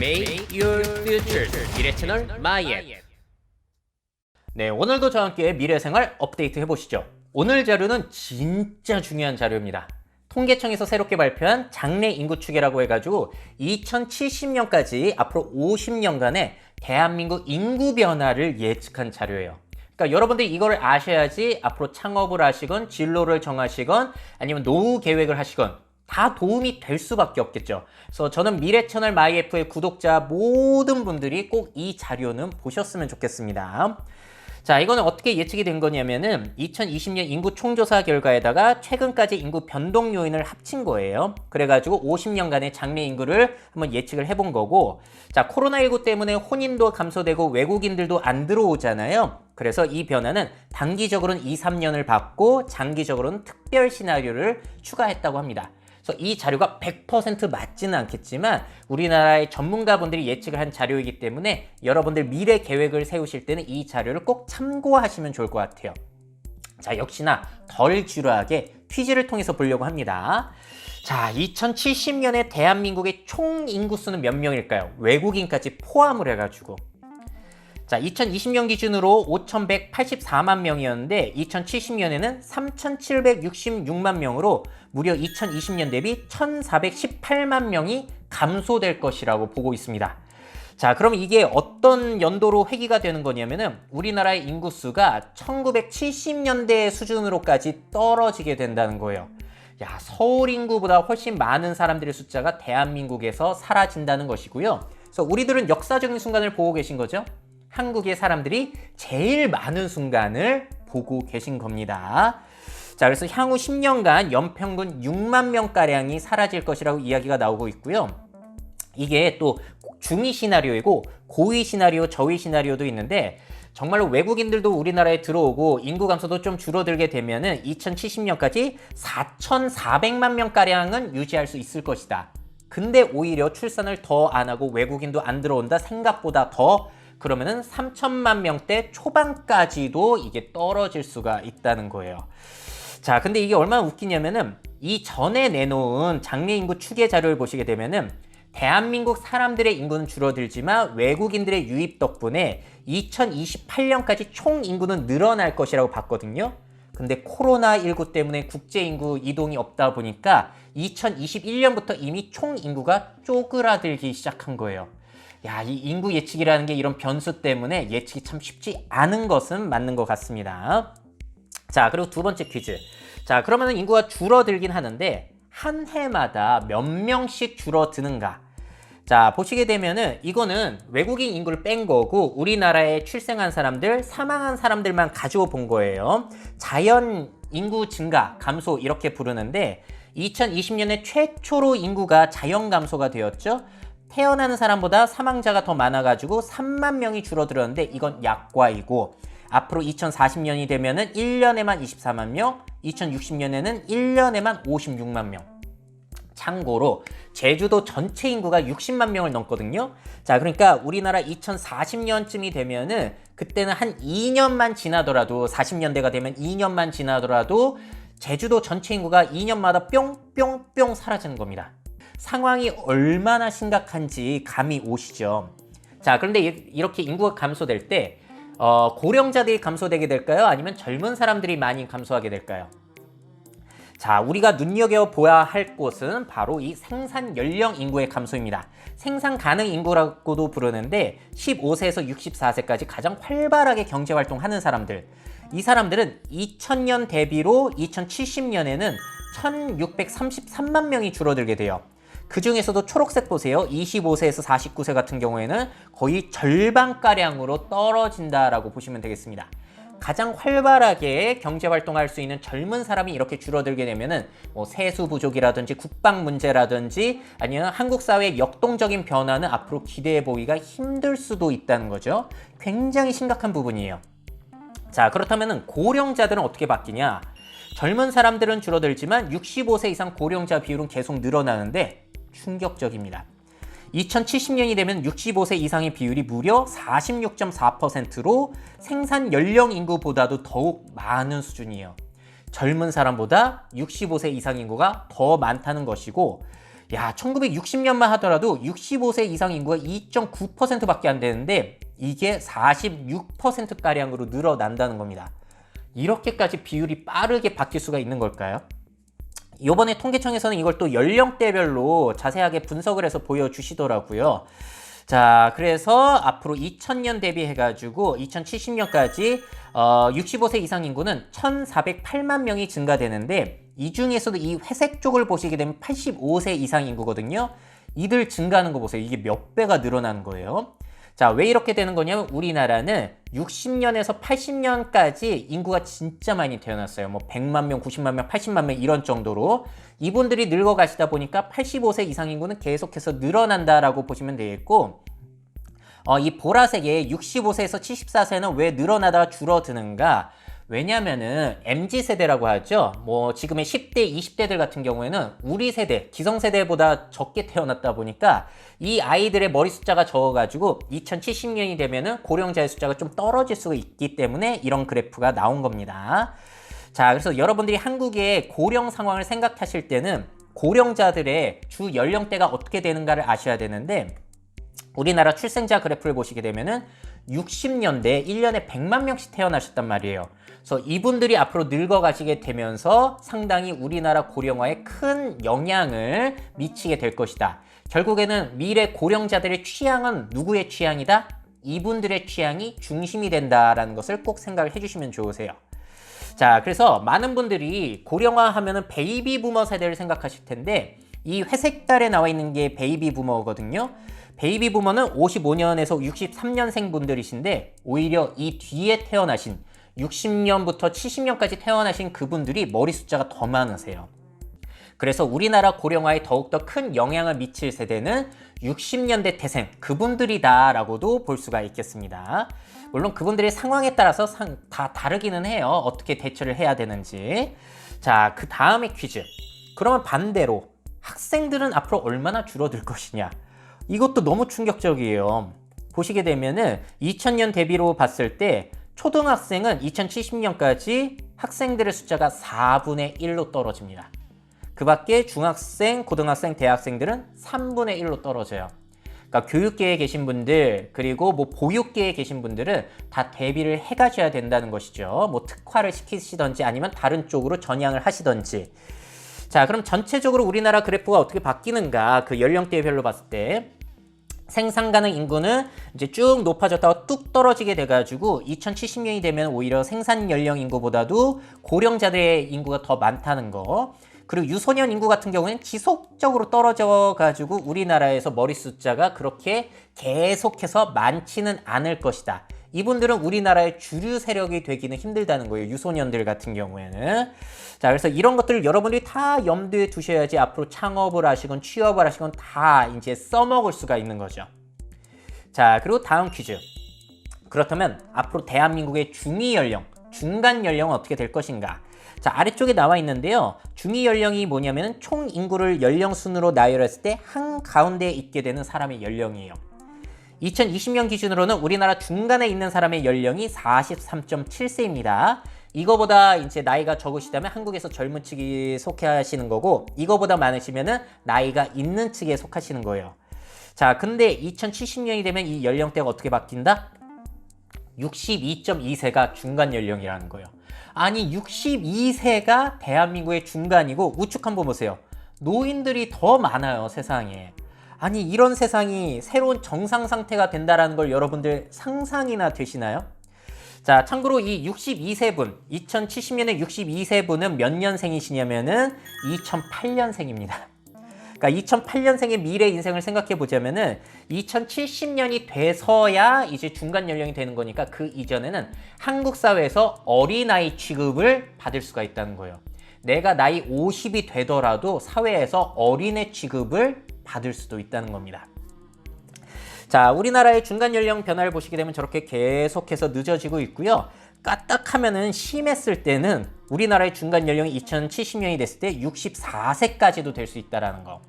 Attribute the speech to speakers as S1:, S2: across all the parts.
S1: Make your future 미래 채널 마이앱 네 오늘도 저와 함께 미래생활 업데이트 해보시죠. 오늘 자료는 진짜 중요한 자료입니다. 통계청에서 새롭게 발표한 장래 인구 추계라고 해가지고 2070년까지 앞으로 50년간의 대한민국 인구 변화를 예측한 자료예요. 그러니까 여러분들이 이걸 아셔야지 앞으로 창업을 하시건 진로를 정하시건 아니면 노후 계획을 하시건 다 도움이 될 수밖에 없겠죠. 그래서 저는 미래 채널 마이애프의 구독자 모든 분들이 꼭 이 자료는 보셨으면 좋겠습니다. 자, 이거는 어떻게 예측이 된 거냐면은 2020년 인구 총조사 결과에다가 최근까지 인구 변동 요인을 합친 거예요. 그래가지고 50년간의 장래 인구를 한번 예측을 해본 거고, 자, 코로나19 때문에 혼인도 감소되고 외국인들도 안 들어오잖아요. 그래서 이 변화는 단기적으로는 2, 3년을 받고 장기적으로는 특별 시나리오를 추가했다고 합니다. 그래서 이 자료가 100% 맞지는 않겠지만 우리나라의 전문가분들이 예측을 한 자료이기 때문에 여러분들 미래 계획을 세우실 때는 이 자료를 꼭 참고하시면 좋을 것 같아요. 자, 역시나 덜 지루하게 퀴즈를 통해서 보려고 합니다. 자, 2070년에 대한민국의 총 인구수는 몇 명일까요? 외국인까지 포함을 해가지고. 자, 2020년 기준으로 5,184만 명이었는데 2070년에는 3,766만 명으로 무려 2020년 대비 1,418만 명이 감소될 것이라고 보고 있습니다. 자, 그럼 이게 어떤 연도로 회귀가 되는 거냐면은 우리나라의 인구수가 1970년대 수준으로까지 떨어지게 된다는 거예요. 야, 서울 인구보다 훨씬 많은 사람들의 숫자가 대한민국에서 사라진다는 것이고요. 그래서 우리들은 역사적인 순간을 보고 계신 거죠. 한국의 사람들이 제일 많은 순간을 보고 계신 겁니다. 자, 그래서 향후 10년간 연평균 6만 명가량이 사라질 것이라고 이야기가 나오고 있고요. 이게 또 중위 시나리오이고 고위 시나리오, 저위 시나리오도 있는데 정말로 외국인들도 우리나라에 들어오고 인구 감소도 좀 줄어들게 되면은 2070년까지 4,400만 명가량은 유지할 수 있을 것이다. 근데 오히려 출산을 더 안 하고 외국인도 안 들어온다 생각보다 더 그러면은 3천만 명대 초반까지도 이게 떨어질 수가 있다는 거예요. 자, 근데 이게 얼마나 웃기냐면은 이 전에 내놓은 장래 인구 추계 자료를 보시게 되면은 대한민국 사람들의 인구는 줄어들지만 외국인들의 유입 덕분에 2028년까지 총 인구는 늘어날 것이라고 봤거든요. 근데 코로나19 때문에 국제 인구 이동이 없다 보니까 2021년부터 이미 총 인구가 쪼그라들기 시작한 거예요. 야, 이 인구 예측이라는 게 이런 변수 때문에 예측이 참 쉽지 않은 것은 맞는 것 같습니다. 자, 그리고 두 번째 퀴즈. 자, 그러면 인구가 줄어들긴 하는데 한 해마다 몇 명씩 줄어드는가? 자, 보시게 되면은 이거는 외국인 인구를 뺀 거고 우리나라에 출생한 사람들, 사망한 사람들만 가지고 본 거예요. 자연 인구 증가, 감소 이렇게 부르는데 2020년에 최초로 인구가 자연 감소가 되었죠. 태어나는 사람보다 사망자가 더 많아가지고 3만 명이 줄어들었는데 이건 약과이고 앞으로 2040년이 되면은 1년에만 24만 명, 2060년에는 1년에만 56만 명. 참고로 제주도 전체 인구가 60만 명을 넘거든요. 자, 그러니까 우리나라 2040년쯤이 되면은 그때는 한 2년만 지나더라도 40년대가 되면 2년만 지나더라도 제주도 전체 인구가 2년마다 뿅뿅뿅 사라지는 겁니다. 상황이 얼마나 심각한지 감이 오시죠. 자, 그런데 이렇게 인구가 감소될 때 어, 고령자들이 감소되게 될까요? 아니면 젊은 사람들이 많이 감소하게 될까요? 자, 우리가 눈여겨보아야 할 곳은 바로 이 생산 연령 인구의 감소입니다. 생산 가능 인구라고도 부르는데 15세에서 64세까지 가장 활발하게 경제 활동하는 사람들. 이 사람들은 2000년 대비로 2070년에는 1633만 명이 줄어들게 돼요. 그 중에서도 초록색 보세요. 25세에서 49세 같은 경우에는 거의 절반가량으로 떨어진다라고 보시면 되겠습니다. 가장 활발하게 경제 활동할 수 있는 젊은 사람이 이렇게 줄어들게 되면은 뭐 세수 부족이라든지 국방 문제라든지 아니면 한국 사회의 역동적인 변화는 앞으로 기대해 보기가 힘들 수도 있다는 거죠. 굉장히 심각한 부분이에요. 자, 그렇다면 고령자들은 어떻게 바뀌냐? 젊은 사람들은 줄어들지만 65세 이상 고령자 비율은 계속 늘어나는데 충격적입니다. 2070년이 되면 65세 이상의 비율이 무려 46.4%로 생산 연령 인구보다도 더욱 많은 수준이에요. 젊은 사람보다 65세 이상 인구가 더 많다는 것이고 야, 1960년만 하더라도 65세 이상 인구가 2.9%밖에 안 되는데 이게 46%가량으로 늘어난다는 겁니다. 이렇게까지 비율이 빠르게 바뀔 수가 있는 걸까요? 이번에 통계청에서는 이걸 또 연령대별로 자세하게 분석을 해서 보여주시더라고요. 자, 그래서 앞으로 2000년 대비해가지고 2070년까지 어, 65세 이상 인구는 1,408만 명이 증가되는데 이 중에서도 이 회색 쪽을 보시게 되면 85세 이상 인구거든요. 이들 증가하는 거 보세요. 이게 몇 배가 늘어나는 거예요. 자, 왜 이렇게 되는 거냐면 우리나라는 60년에서 80년까지 인구가 진짜 많이 태어났어요. 뭐 100만 명, 90만 명, 80만 명 이런 정도로 이분들이 늙어 가시다 보니까 85세 이상 인구는 계속해서 늘어난다라고 보시면 되겠고 어, 이 보라색의 65세에서 74세는 왜 늘어나다가 줄어드는가? 왜냐면은 MZ 세대라고 하죠. 뭐 지금의 10대, 20대들 같은 경우에는 우리 세대, 기성 세대보다 적게 태어났다 보니까 이 아이들의 머리 숫자가 적어 가지고 2070년이 되면은 고령자의 숫자가 좀 떨어질 수가 있기 때문에 이런 그래프가 나온 겁니다. 자, 그래서 여러분들이 한국의 고령 상황을 생각하실 때는 고령자들의 주 연령대가 어떻게 되는가를 아셔야 되는데 우리나라 출생자 그래프를 보시게 되면은 60년대 1년에 100만 명씩 태어나셨단 말이에요. 그래서 이분들이 앞으로 늙어가시게 되면서 상당히 우리나라 고령화에 큰 영향을 미치게 될 것이다. 결국에는 미래 고령자들의 취향은 누구의 취향이다? 이분들의 취향이 중심이 된다라는 것을 꼭 생각을 해주시면 좋으세요. 자, 그래서 많은 분들이 고령화 하면은 베이비 부머 세대를 생각하실 텐데 이 회색깔에 나와 있는 게 베이비 부머거든요. 베이비 부머는 55년에서 63년생 분들이신데 오히려 이 뒤에 태어나신 60년부터 70년까지 태어나신 그분들이 머리 숫자가 더 많으세요. 그래서 우리나라 고령화에 더욱더 큰 영향을 미칠 세대는 60년대 태생 그분들이다라고도 볼 수가 있겠습니다. 물론 그분들의 상황에 따라서 상, 다 다르기는 해요. 어떻게 대처를 해야 되는지. 자, 그 다음에 퀴즈. 그러면 반대로 학생들은 앞으로 얼마나 줄어들 것이냐? 이것도 너무 충격적이에요. 보시게 되면은 2000년 대비로 봤을 때 초등학생은 2070년까지 학생들의 숫자가 4분의 1로 떨어집니다. 그 밖에 중학생, 고등학생, 대학생들은 3분의 1로 떨어져요. 그러니까 교육계에 계신 분들 그리고 뭐 보육계에 계신 분들은 다 대비를 해 가셔야 된다는 것이죠. 뭐 특화를 시키시던지 아니면 다른 쪽으로 전향을 하시던지. 자, 그럼 전체적으로 우리나라 그래프가 어떻게 바뀌는가? 그 연령대별로 봤을 때 생산 가능 인구는 이제 쭉 높아졌다가 뚝 떨어지게 돼가지고 2070년이 되면 오히려 생산 연령 인구보다도 고령자들의 인구가 더 많다는 거. 그리고 유소년 인구 같은 경우는 지속적으로 떨어져 가지고 우리나라에서 머리 숫자가 그렇게 계속해서 많지는 않을 것이다. 이분들은 우리나라의 주류 세력이 되기는 힘들다는 거예요. 유소년들 같은 경우에는. 자, 그래서 이런 것들을 여러분들이 다 염두에 두셔야지 앞으로 창업을 하시건 취업을 하시건 다 이제 써먹을 수가 있는 거죠. 자, 그리고 다음 퀴즈. 그렇다면 앞으로 대한민국의 중위 연령, 중간 연령은 어떻게 될 것인가? 자, 아래쪽에 나와 있는데요. 중위 연령이 뭐냐면 총 인구를 연령 순으로 나열했을 때 한 가운데에 있게 되는 사람의 연령이에요. 2020년 기준으로는 우리나라 중간에 있는 사람의 연령이 43.7세입니다. 이거보다 이제 나이가 적으시다면 한국에서 젊은 측이 속하시는 거고 이거보다 많으시면은 나이가 있는 측에 속하시는 거예요. 자, 근데 2070년이 되면 이 연령대가 어떻게 바뀐다? 62.2세가 중간 연령이라는 거예요. 아니 62세가 대한민국의 중간이고 우측 한번 보세요. 노인들이 더 많아요 세상에. 아니 이런 세상이 새로운 정상 상태가 된다라는 걸 여러분들 상상이나 되시나요? 자, 참고로 이 62세분, 2070년에 62세분은 몇 년생이시냐면은 2008년생입니다. 그러니까 2008년생의 미래 인생을 생각해 보자면은 2070년이 돼서야 이제 중간 연령이 되는 거니까 그 이전에는 한국 사회에서 어린아이 취급을 받을 수가 있다는 거예요. 내가 나이 50이 되더라도 사회에서 어린애 취급을 받을 수도 있다는 겁니다. 자, 우리나라의 중간 연령 변화를 보시게 되면 저렇게 계속해서 늦어지고 있고요. 까딱하면은 심했을 때는 우리나라의 중간 연령이 2070년이 됐을 때 64세까지도 될 수 있다라는 거.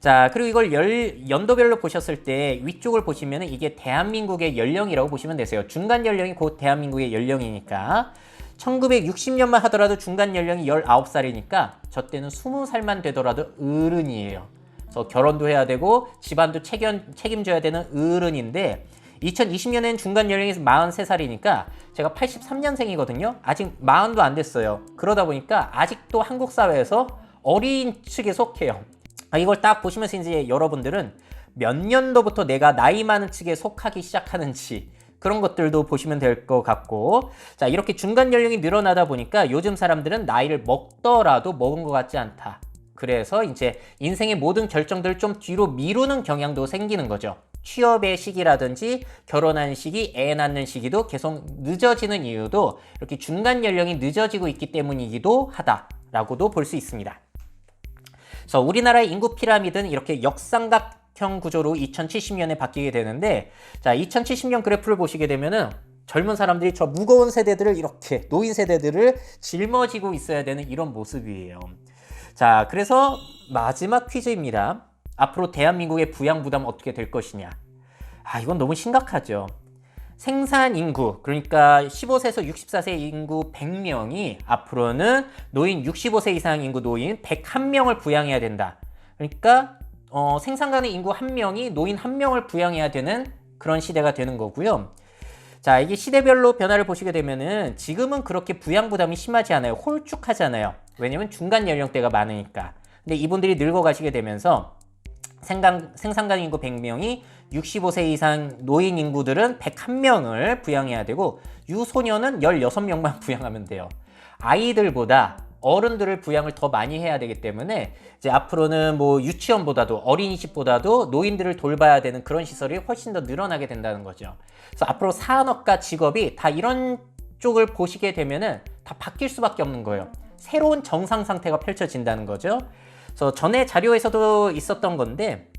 S1: 자, 그리고 이걸 열, 연도별로 보셨을 때 위쪽을 보시면 이게 대한민국의 연령이라고 보시면 되세요. 중간 연령이 곧 대한민국의 연령이니까. 1960년만 하더라도 중간 연령이 19살이니까 저 때는 20살만 되더라도 어른이에요. 그래서 결혼도 해야 되고 집안도 책임, 책임져야 되는 어른인데 2020년엔 중간 연령이 43살이니까 제가 83년생이거든요. 아직 40도 안 됐어요. 그러다 보니까 아직도 한국 사회에서 어린 측에 속해요. 아, 이걸 딱 보시면서 이제 여러분들은 몇 년도부터 내가 나이 많은 측에 속하기 시작하는지 그런 것들도 보시면 될 것 같고 자 이렇게 중간 연령이 늘어나다 보니까 요즘 사람들은 나이를 먹더라도 먹은 것 같지 않다. 그래서 이제 인생의 모든 결정들을 좀 뒤로 미루는 경향도 생기는 거죠. 취업의 시기라든지 결혼하는 시기, 애 낳는 시기도 계속 늦어지는 이유도 이렇게 중간 연령이 늦어지고 있기 때문이기도 하다라고도 볼 수 있습니다. 그래서 우리나라의 인구 피라미드는 이렇게 역삼각형 구조로 2070년에 바뀌게 되는데 자 2070년 그래프를 보시게 되면은 젊은 사람들이 저 무거운 세대들을 이렇게 노인 세대들을 짊어지고 있어야 되는 이런 모습이에요. 자 그래서 마지막 퀴즈입니다. 앞으로 대한민국의 부양 부담 어떻게 될 것이냐? 아 이건 너무 심각하죠. 생산 인구 그러니까 15세에서 64세 인구 100명이 앞으로는 노인 65세 이상 인구 노인 101명을 부양해야 된다. 그러니까 어, 생산 가능 인구 1명이 노인 1명을 부양해야 되는 그런 시대가 되는 거고요. 자, 이게 시대별로 변화를 보시게 되면은 지금은 그렇게 부양 부담이 심하지 않아요. 홀쭉하잖아요. 왜냐면 중간 연령대가 많으니까. 근데 이분들이 늙어가시게 되면서 생산, 생산 가능 인구 100명이 65세 이상 노인 인구들은 101명을 부양해야 되고 유소년은 16명만 부양하면 돼요. 아이들보다 어른들을 부양을 더 많이 해야 되기 때문에 이제 앞으로는 뭐 유치원보다도 어린이집보다도 노인들을 돌봐야 되는 그런 시설이 훨씬 더 늘어나게 된다는 거죠. 그래서 앞으로 산업과 직업이 다 이런 쪽을 보시게 되면은 다 바뀔 수밖에 없는 거예요. 새로운 정상 상태가 펼쳐진다는 거죠. 그래서 전에 자료에서도 있었던 건데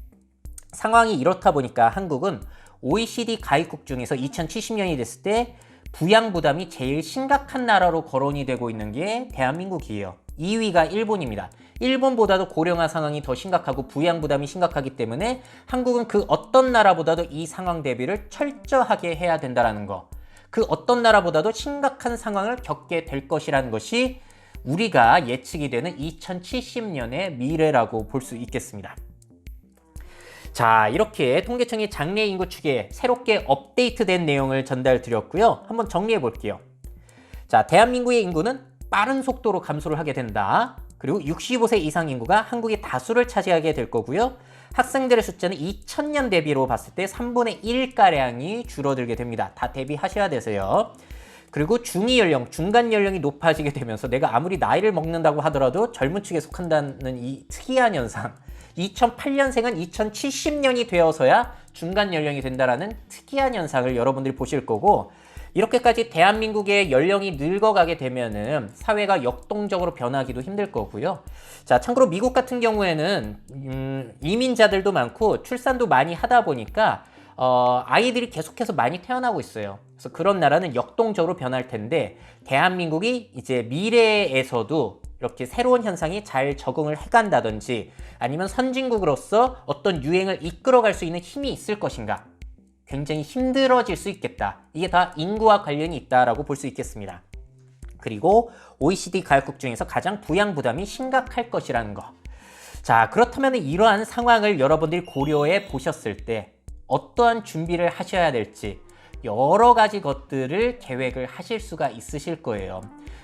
S1: 상황이 이렇다 보니까 한국은 OECD 가입국 중에서 2070년이 됐을 때 부양 부담이 제일 심각한 나라로 거론이 되고 있는 게 대한민국이에요. 2위가 일본입니다. 일본보다도 고령화 상황이 더 심각하고 부양 부담이 심각하기 때문에 한국은 그 어떤 나라보다도 이 상황 대비를 철저하게 해야 된다는 거. 그 어떤 나라보다도 심각한 상황을 겪게 될 것이라는 것이 우리가 예측이 되는 2070년의 미래라고 볼 수 있겠습니다. 자, 이렇게 통계청이 장래 인구 추계 새롭게 업데이트된 내용을 전달 드렸고요. 한번 정리해 볼게요. 자, 대한민국의 인구는 빠른 속도로 감소를 하게 된다. 그리고 65세 이상 인구가 한국의 다수를 차지하게 될 거고요. 학생들의 숫자는 2000년 대비로 봤을 때 3분의 1가량이 줄어들게 됩니다. 다 대비하셔야 되세요. 그리고 중위 연령, 중간 연령이 높아지게 되면서 내가 아무리 나이를 먹는다고 하더라도 젊은 축에 속한다는 이 특이한 현상. 2008년생은 2070년이 되어서야 중간 연령이 된다라는 특이한 현상을 여러분들이 보실 거고 이렇게까지 대한민국의 연령이 늙어가게 되면은 사회가 역동적으로 변하기도 힘들 거고요. 자, 참고로 미국 같은 경우에는 음, 이민자들도 많고 출산도 많이 하다 보니까 어, 아이들이 계속해서 많이 태어나고 있어요. 그래서 그런 나라는 역동적으로 변할 텐데 대한민국이 이제 미래에서도 이렇게 새로운 현상이 잘 적응을 해간다든지 아니면 선진국으로서 어떤 유행을 이끌어갈 수 있는 힘이 있을 것인가 굉장히 힘들어질 수 있겠다. 이게 다 인구와 관련이 있다라고 볼 수 있겠습니다. 그리고 OECD 가역국 중에서 가장 부양 부담이 심각할 것이라는 거. 자, 그렇다면 이러한 상황을 여러분들이 고려해 보셨을 때 어떠한 준비를 하셔야 될지 여러 가지 것들을 계획을 하실 수가 있으실 거예요.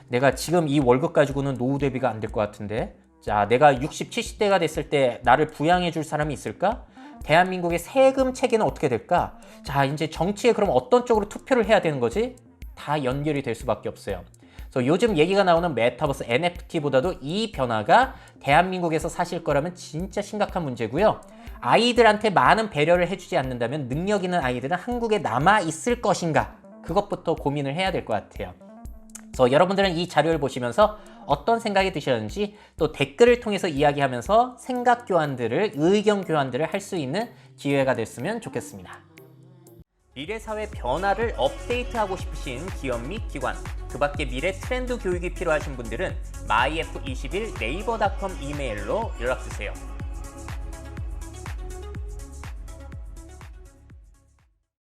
S1: 내가 지금 이 월급 가지고는 노후 대비가 안 될 것 같은데. 자, 내가 60, 70대가 됐을 때 나를 부양해 줄 사람이 있을까? 대한민국의 세금 체계는 어떻게 될까? 자, 이제 정치에 그럼 어떤 쪽으로 투표를 해야 되는 거지? 다 연결이 될 수밖에 없어요. 그래서 요즘 얘기가 나오는 메타버스 NFT보다도 이 변화가 대한민국에서 사실 거라면 진짜 심각한 문제고요. 아이들한테 많은 배려를 해주지 않는다면 능력 있는 아이들은 한국에 남아 있을 것인가? 그것부터 고민을 해야 될 것 같아요. 그래서 여러분들은 이 자료를 보시면서 어떤 생각이 드셨는지 또 댓글을 통해서 이야기하면서 생각 교환들을 의견 교환들을 할 수 있는 기회가 됐으면 좋겠습니다. 미래 사회 변화를 업데이트하고 싶으신 기업 및 기관, 그 밖에 미래 트렌드 교육이 필요하신 분들은 myf21 네이버닷컴 이메일로 연락 주세요.